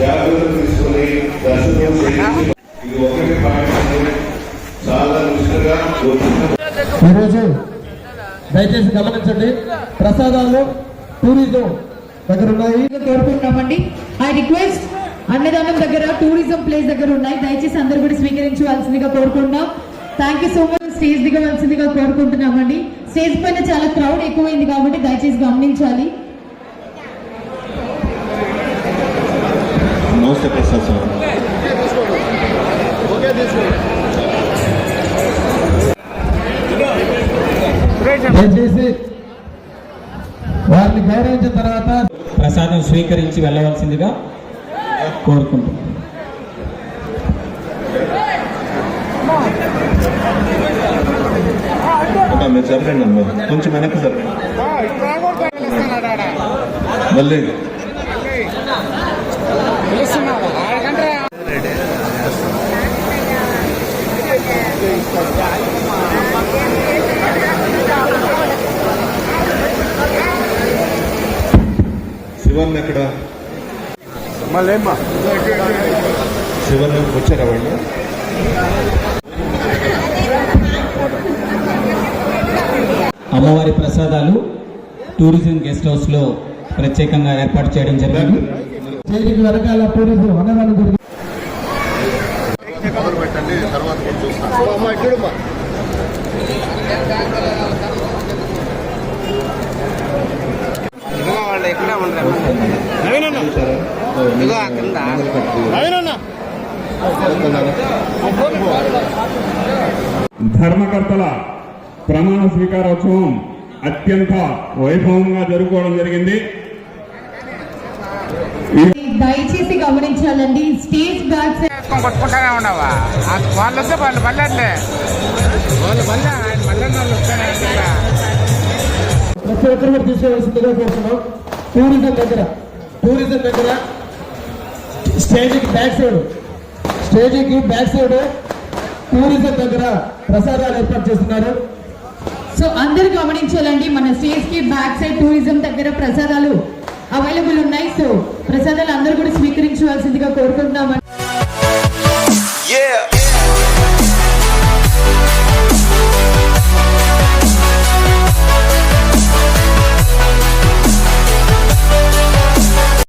జాగ్రత్తలు తీసుకుని దర్శనం చేయించి ఇది ఒకటి పాటించండి చాలా నిష్ఠగా కోరుకుంటున్నాం ఈరోజు దయచేసి గమనించండి ప్రసాదాలు టూరిజం దగ్గర ఉన్నాయి కోరుకుంటున్నామండి. ఐ రిక్వెస్ట్ అన్నదానం దగ్గర టూరిజం ప్లేస్ దగ్గర ఉన్నాయి దయచేసి అందరూ కూడా స్వీకరించవలసిందిగా కోరుకుంటున్నాం. Thank you so much stage దిగవలసిందిగా కోరుకుంటున్నామండి. స్టేజ్ పైన చాలా క్రౌడ్ ఎక్కువైంది కాబట్టి దయచేసి గమనించాలి. ప్రసాద్ సార్ దయచేసి వారిని గౌరవించిన తర్వాత ప్రసాదం స్వీకరించి వెళ్ళవలసిందిగా కోరుకుంటున్నాను మీరు జరగండి కొంచెం వెనక్కి జరగండి. మళ్ళీ శివన్ ఎక్కడ? శివన్ వచ్చారా వాళ్ళు? అమ్మవారి ప్రసాదాలు టూరిజం గెస్ట్ హౌస్లో ప్రత్యేకంగా ఏర్పాటు చేయడం జరిగింది. చేతికి వెనకాల టూరిజం అన్నదానం జరిగింది పెట్టండి తర్వాత ఎక్కడ ఉండరు? ఇదిగో ఆ కింద. ధర్మకర్తల ప్రమాణ స్వీకారోత్సవం అత్యంత వైభవంగా జరుపుకోవడం జరిగింది. దయచేసి గమనించాలండి స్టేజ్ బ్యాక్ కొట్టుకుంటానే ఉండవా? ఆ వాళ్ళు వస్తే వాళ్ళు మళ్ళీ వాళ్ళు మళ్ళీ ఆయన వాళ్ళు వస్తానే? ప్రతి ఒక్కరు కోరుతున్నాం టూరిజం దగ్గర. టూరిజం దగ్గర. స్టేజ్కి బ్యాక్ సైడ్. స్టేజ్కి బ్యాక్ సైడ్ టూరిజం దగ్గర ప్రసాదాలు ఏర్పాటు చేస్తున్నారు. సో అందరు గమనించాలండి మన స్టేజ్కి బ్యాక్ సైడ్ టూరిజం దగ్గర ప్రసాదాలు అవైలబుల్ ఉన్నాయి. సో ప్రసాదాలు అందరూ కూడా స్వీకరించవలసిందిగా కోరుకుంటున్నాం